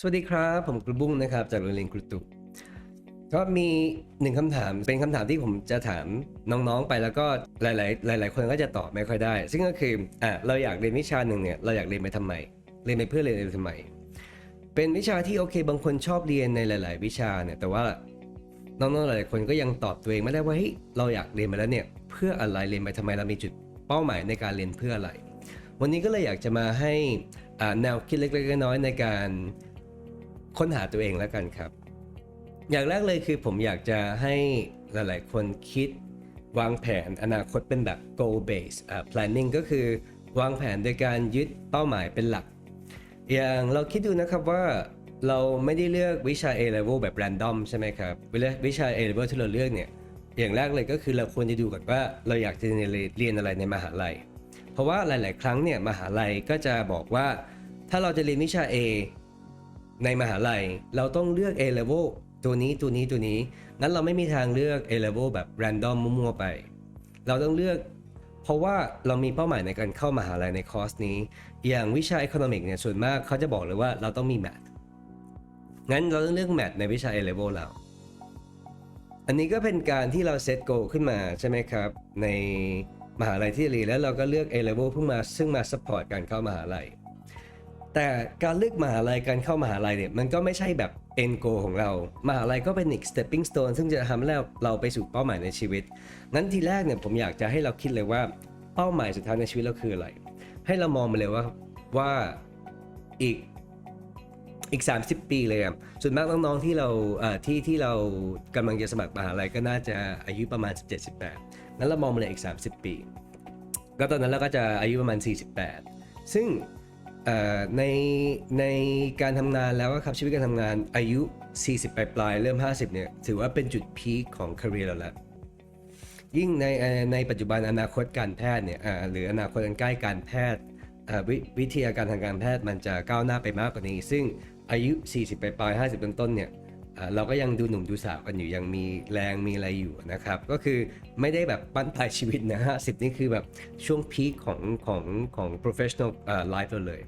สวัสดีครับ ผมกระบุ้งนะครับ จากโรงเรียนครูตุก็มีหนึ่งคำถามเป็นคำถามที่ผมจะถามน้องๆไปแล้วก็หลายๆหลาย ๆ คนก็จะตอบไม่ค่อยได้ ซึ่งก็คืออะเราอยากเรียนวิชาหนึ่งเนี่ยเราอยากเรียนไปทำไมเรียนไปเพื่อเรียนไปทำไมเป็นวิชาที่โอเค บางคนชอบเรียนในหลาย ๆ วิชาเนี่ยแต่ว่าน้องๆหลายคนก็ยังตอบตัวเองไม่ได้ว่าเฮ้ยเราอยากเรียนไปแล้วเนี่ยเพื่ออะไรเรียนไปทำไมเรามีจุดเป้าหมายในการเรียนเพื่ออะไร วันนี้ก็เลยอยากจะมาให้แนวคิดเล็กๆน้อยๆในการ ค้นหาตัวเองแล้วกันครับ อย่างแรกเลยคือผมอยากจะให้หลาย ๆ คนคิดวางแผนอนาคตเป็นแบบ goal based planning ก็คือวางแผนโดยการยึดเป้าหมายเป็นหลัก อย่างเราคิดดูนะครับว่าเราไม่ได้เลือกวิชา A level แบบ random ใช่ไหมครับเวลาวิชา A level ที่เราเลือกเนี่ย อย่างแรกเลยก็คือเราควรจะดูก่อนว่าเราอยากจะเรียนอะไรในมหาลัย เพราะว่าหลาย ๆ ครั้งเนี่ยมหาลัยก็จะบอกว่า ถ้าเราจะเรียนวิชา A ในมหาลัย เราต้องเลือก A level ตัวนี้ตัวนี้ตัวนี้งั้นเราไม่มีทางเลือก A level แบบ random มั่วๆไป เราต้องเลือก เพราะว่าเรามีเป้าหมายในการเข้ามหาลัยในคอร์สนี้ อย่างวิชา Economic เนี่ยส่วนมากเขาจะบอกเลยว่าเราต้องมี Math งั้นเราต้องเลือก Math ในวิชา A level เราอันนี้ก็เป็นการที่เราเซตโกขึ้นมาใช่ไหมครับ ในมหาลัยที่เรียนแล้วเราก็เลือก A level เพิ่งมาซึ่งมา support การเข้ามหาลัย แต่การเลือกมหาลัยการเข้ามหาลัยเนี่ยมันก็ไม่ใช่แบบ end goal ของเรามหาลัยก็เป็นอีก stepping stone ซึ่งจะทำให้เราเราไปสู่เป้าหมายในชีวิตงั้นทีแรกเนี่ยผมอยากจะให้เราคิดเลยว่าเป้าหมายสุดท้ายในชีวิตเราคืออะไร ให้เรามองไปเลยว่าว่าอีกอีก 30 ปีเลยอะส่วนมากน้องๆที่เราที่ที่เรากำลังจะสมัครมหาลัยก็น่าจะอายุประมาณ 17-18งั้นเรามองไปเลยอีก 30 ปี ก็ตอนนั้นเราก็จะอายุประมาณ 48 ซึ่งเอ่อ ในในการทำงานแล้วครับชีวิตการทำงานอายุ 40 ปลายๆเริ่ม 50 เนี่ย ถือว่าเป็นจุดพีคของคาเรียเราแล้ว ยิ่งในในปัจจุบันอนาคตการแพทย์เนี่ยหรืออนาคตอันใกล้การแพทย์วิวิทยาการทางการแพทย์มันจะก้าวหน้าไปมากกว่านี้ ซึ่งอายุ 40 ปลายๆ50 ต้นต้นๆเนี่ย เราก็ยังดูหนุ่มดูสาวกันอยู่ยังมีแรงมีอะไรอยู่นะครับ ก็คือไม่ได้แบบปั้นปลายชีวิตนะ50นี่คือแบบช่วงพีคของของของ professional life เราเลย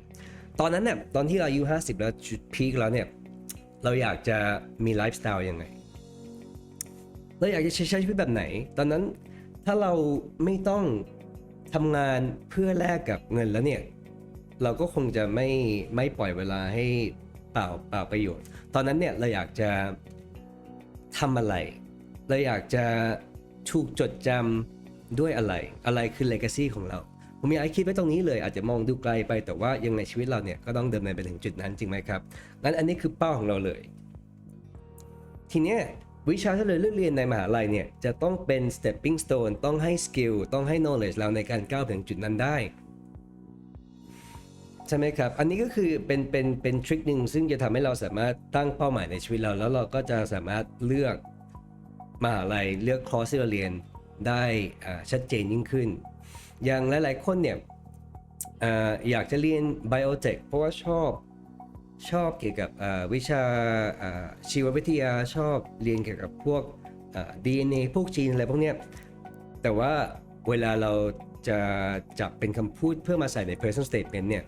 ตอนนั้นเนี่ยตอนที่เราอายุ 50 แล้วจุดพีคแล้วเนี่ยเราอยากจะมีไลฟ์สไตล์ยังไงเราอยากจะใช้ชีวิตแบบไหน ตอนนั้นถ้าเราไม่ต้องทำงานเพื่อแลกกับเงินแล้วเนี่ย เราก็คงจะไม่ไม่ปล่อยเวลาให้ เปล่าเปล่าประโยชน์ ตอนนั้นเนี่ยเราอยากจะทำอะไร เราอยากจะถูกจดจำด้วยอะไร อะไรคือ legacy ของเรา ผมอยากให้คิดไว้ตรงนี้เลยอาจจะมองดูไกลไปแต่ว่ายังในชีวิตเราเนี่ยก็ต้องเดินไปถึงจุดนั้นจริงไหมครับ งั้นอันนี้คือเป้าของเราเลย ทีเนี้ยวิชาที่เราเลือกเรียนในมหาลัยเนี่ยจะต้องเป็น stepping stone ต้องให้ skill ต้องให้ knowledge เราในการก้าวถึงจุดนั้นได้ ใช่ไหมครับ อันนี้ก็คือเป็นเป็นเป็นทริคหนึ่งซึ่งจะทำให้เราสามารถตั้งเป้าหมายในชีวิตเรา แล้วเราก็จะสามารถเลือกมหาลัยเลือกคอร์สที่เราเรียนได้ชัดเจนยิ่งขึ้น อย่างหลาย ๆ คนเนี่ยออยากจะเรียน biotech เพราะว่าชอบชอบเกี่ยวกับวิชาชีววิทยาชอบเรียนเกี่ยวกับพวก DNA พวกจีนอะไรพวกเนี้ยแต่ว่าเวลาเราจะจับเป็นคำพูดเพื่อมาใส่ใน personal statement เนี่ย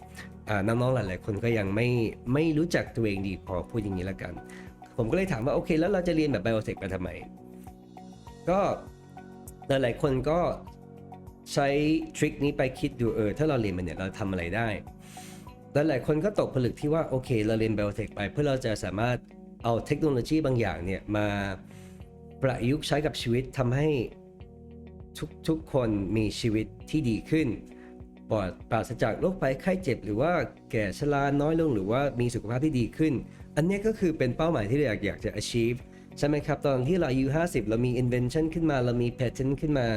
น้องๆหลาย ๆ คนก็ยังไม่ไม่รู้จักตัวเองดีพอพูดอย่างนี้แล้วกัน ผมก็เลยถามว่าโอเค แล้วเราจะเรียนแบบ biotech ไปทำไม ก็หลายๆคนก็ใช้ทริคนี้ไปคิดดูเออถ้าเราเรียนมันเนี่ยเราทำอะไรได้และหลายคนก็ตกผลึกที่ว่าโอเค เราเรียน biotech ไป เพื่อเราจะสามารถเอาเทคโนโลยีบางอย่างเนี่ยมาประยุกต์ใช้กับชีวิตทำให้ทุกทุกคนมีชีวิตที่ดีขึ้น ปลอดปราศจากโรคภัยไข้เจ็บ หรือว่าแก่ชราน้อยลงหรือว่ามีสุขภาพที่ดีขึ้น อันนี้ก็คือเป็นเป้าหมายที่เราอยากอยากจะ achieve ใช่ไหมครับ ตอนที่เราอายุ 50 เรามี invention ขึ้นมา เรามี patent ขึ้นมา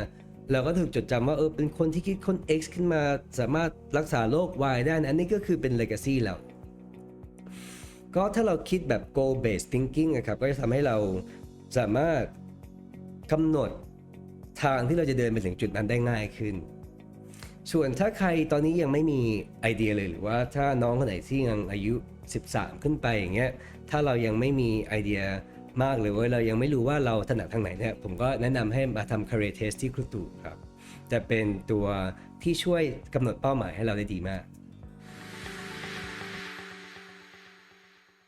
เราก็ถูกจดจำว่าเออเป็นคนที่คิดค้น X ขึ้นมา สามารถรักษาโรค Y ได้นะอันนี้ก็คือเป็น legacy แล้วก็ถ้าเราคิดแบบ goal based thinking นะครับก็จะทำให้เราสามารถกำหนดทางที่เราจะเดินไปถึงจุดนั้นได้ง่ายขึ้น ส่วนถ้าใครตอนนี้ยังไม่มีไอเดียเลยหรือว่าถ้าน้องคนไหนที่ยังอายุ 13 ขึ้นไปอย่างเงี้ยถ้าเรายังไม่มีไอเดียมากหรือว่าเรายังไม่รู้ว่าเราถนัดทางไหนเนี่ยผมก็แนะนำให้มาทำ career test ที่ครูตู่ครับจะเป็นตัวที่ช่วยกำหนดเป้าหมายให้เราได้ดีมาก